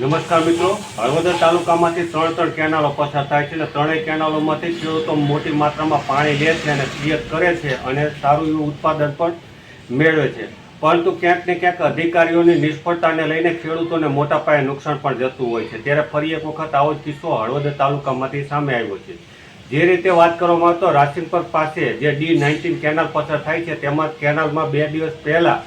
નમસ્કાર મિત્રો. હળવદર તાલુકામાંથી ત્રણ ત્રણ કેનાલો પસાર થાય છે અને ત્રણેય કેનાલોમાંથી ખેડૂતો મોટી માત્રામાં પાણી લે છે અને પિયત કરે છે અને સારું એવું ઉત્પાદન પણ મેળવે છે. પરંતુ ક્યાંક ને ક્યાંક અધિકારીઓની નિષ્ફળતાને લઈને ખેડૂતોને મોટા પાયે નુકસાન પણ જતું હોય છે. ત્યારે ફરી એક વખત આવો જ કિસ્સો હળવદર તાલુકામાંથી સામે આવ્યો છે. જે રીતે વાત કરવામાં આવે તો રાસિનપર પાસે જે ડી નાઇન્ટીન કેનાલ પસાર થાય છે, તેમાં કેનાલમાં બે દિવસ પહેલા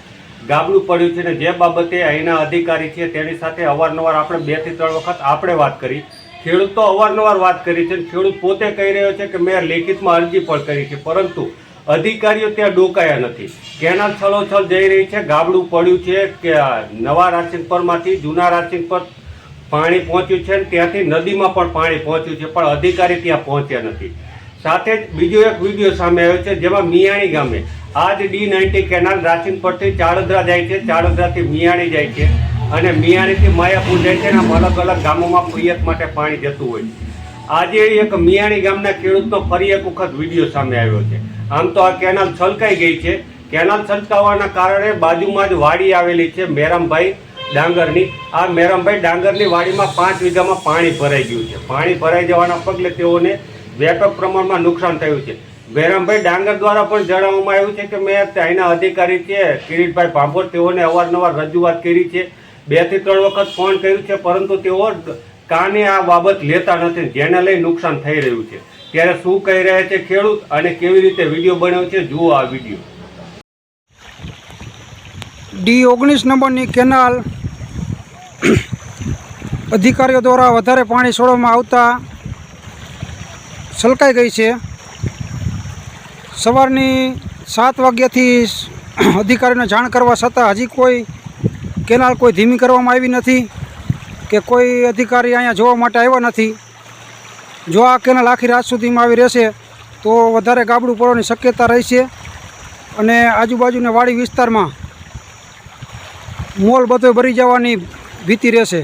ગાબડું પડ્યું છે ને જે બાબતે અહીંના અધિકારી છે તેની સાથે અવારનવાર આપણે બેથી ત્રણ વખત આપણે વાત કરી. ખેડૂત અવારનવાર વાત કરી છે ખેડૂત પોતે કહી રહ્યો છે કે મેં લેખિતમાં અરજી પણ કરી છે, પરંતુ અધિકારીઓ ત્યાં ડોકાયા નથી. કેનાલ છલોછલ જઈ રહી છે, ગાબડું પડ્યું છે કે નવા પરમાંથી જૂના રાસિનપર પાણી પહોંચ્યું છે ત્યાંથી નદીમાં પણ પાણી પહોંચ્યું છે, પણ અધિકારી ત્યાં પહોંચ્યા નથી. સાથે જ બીજો એક વીડિયો સામે આવ્યો છે, જેમાં મિયાણી ગામે આ જ ડી નાઇન્ટી કેનાલ રાશિન પરથી ચાડોદરા જાય છે, ચાડોદરાથી મિયાણી જાય છે અને મિયાણીથી માયાપુર જાય છે અને અલગ અલગ ગામોમાં પિયત માટે પાણી જતું હોય છે. આજે એક મિયાણી ગામના ખેડૂતનો ફરી એક વખત વીડિયો સામે આવ્યો છે. આમ તો આ કેનાલ છલકાઈ ગઈ છે. કેનાલ છલકાવાના કારણે બાજુમાં જ વાડી આવેલી છે મેરામભાઈ ડાંગરની. આ મેરામભાઈ ડાંગરની વાડીમાં પાંચ વીઘામાં પાણી ભરાઈ ગયું છે. પાણી ભરાઈ જવાના પગલે તેઓને વ્યાપક પ્રમાણમાં નુકસાન થયું છે. બેરામભાઈ ડાંગર દ્વારા પણ જણાવવામાં આવ્યું છે કે મેં ત્યાંના અધિકારી છે, કિરીટભાઈ ભાંભોર, તેઓને અવારનવાર રજૂઆત કરી છે. બેથી ત્રણ વખત ફોન કર્યું છે, પરંતુ તેઓ કાને આ બાબત લેતા નથી, જેને લઈ નુકસાન થઈ રહ્યું છે. ત્યારે શું કહી રહ્યા છે ખેડૂત અને કેવી રીતે વીડિયો બન્યો છે, જુઓ આ વીડિયો. ડી ઓગણીસ નંબરની કેનાલ અધિકારીઓ દ્વારા વધારે પાણી છોડવામાં આવતા, છલકાઈ ગઈ છે. સવારની સાત વાગ્યાથી અધિકારીને જાણ કરવા છતાં હજી કોઈ કેનાલ કોઈ ધીમી કરવામાં આવી નથી કે કોઈ અધિકારી અહીંયા જોવા માટે આવ્યા નથી. જો આ કેનાલ આખી રાત સુધીમાં આવી રહેશે તો વધારે ગાબડું પડવાની શક્યતા રહેશે અને આજુબાજુના વાડી વિસ્તારમાં મોલ બધો ભરી જવાની ભીતિ રહેશે.